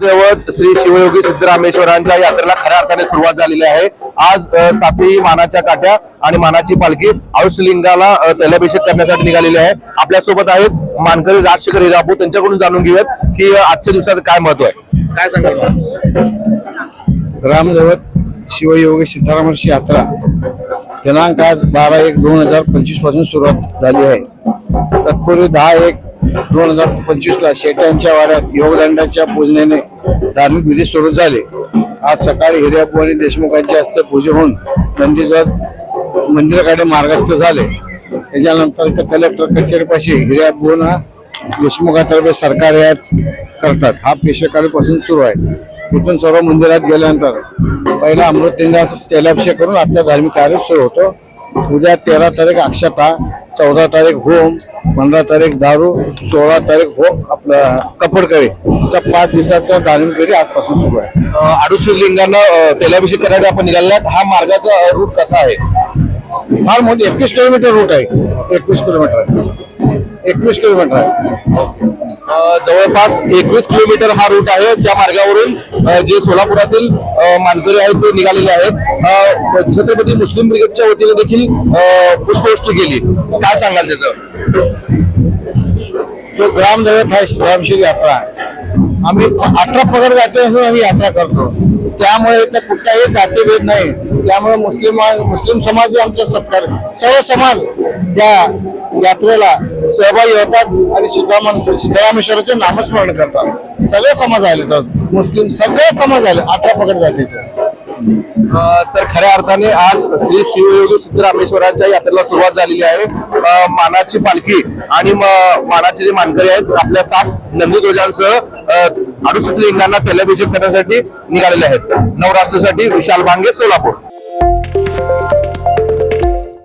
दैवत श्री शिवयोगी सिद्धरामेश्वरांच्या यात्रेला खऱ्या अर्थाने सुरुवात झालेली आहे. आज सातही मानाच्या काठ्या आणि मानाची पालखी औषलिंगाला तैलाभिषेक करण्यासाठी निघालेली आहे. आपल्यासोबत आहेत मानकरी राजशेखर हिरापू त्यांच्याकडून जाणून घेऊयात की आजच्या दिवसाचं काय महत्त्व आहे. काय सांगाल? रामदैवत शिवयोगी सिद्धारामर्षी यात्रा दिनांक आज बारा एक दोन हजार पंचवीसपासून सुरुवात झाली आहे. तत्पूर्वी दहा एक दोन हजार पंचवीसला शेट्यांच्या वाड्यात योगदंडाच्या पूजनेने धार्मिक विधी सुरू झाले. आज सकाळी हिर्यापू आणि देशमुखांच्या हस्ते पूजा होऊन नंदीध्वज मंदिराकडे मार्गस्थ झाले. त्याच्यानंतर इथं कलेक्टर कचेरीपाशी हिर्यापूना देशमुखातर्फे सरकार याच करतात. हा पेशेकालीपासून सुरू आहे. तिथून सर्व मंदिरात गेल्यानंतर पहिला अमृतलिंगाचा तेलाभिषेक करून आजचा धार्मिक कार्य सुरू होतो. उद्या तेरा तारीख अक्षता चौदा तारीख होम पंधरा तारीख दारू सोळा तारीख होम आपलं कपडकळे असा पाच दिवसाचा विधी आजपासून सुरू आहे. अ, आडुशी लिंगांना तैलाभिषेक करण्यासाठी आपण आहात. हा मार्गाचा रूट कसा आहे? फार मोठी एकवीस किलोमीटर रूट आहे. एकवीस किलोमीटर एकवीस किलोमीटर आहे. जवळपास एकवीस किलोमीटर हा रूट आहे. त्या मार्गावरून जे सोलापुरातील मानकरी आहेत ते निघालेले आहेत. छत्रपती मुस्लिम ब्रिगेडच्या वतीने देखील पुष्पवृष्टी केली. काय सांगाल त्याचं? जो ग्रामदैवत आहे ग्रामशील यात्रा. आम्ही अठरा पगड जाते असून आम्ही यात्रा करतो. त्यामुळे इथं कुठलाही जातीभेद नाही. त्यामुळे मुस्लिम मुस्लिम समाज आमचा सत्कार. सर्व समाज या यात्रेला सहभागी होतात आणि सिद्धराम सिद्धरामेश्वराचे नामस्मरण करतात. सगळे समाज आले तर मुस्लिम सगळे समाज आले अठरा पगड जातीचे. तर खऱ्या अर्थाने आज श्री शिवयोगी सिद्धरामेश्वरांच्या यात्रेला सुरुवात झालेली आहे. मानाची पालखी आणि मानाचे जे मानकरी आहेत आपल्या सात नंदीध्वजांसह अडुसष्ट लिंगांना तेलाभिषेक करण्यासाठी निघालेले आहेत. नवराष्ट्रासाठी विशाल भांगे सोलापूर.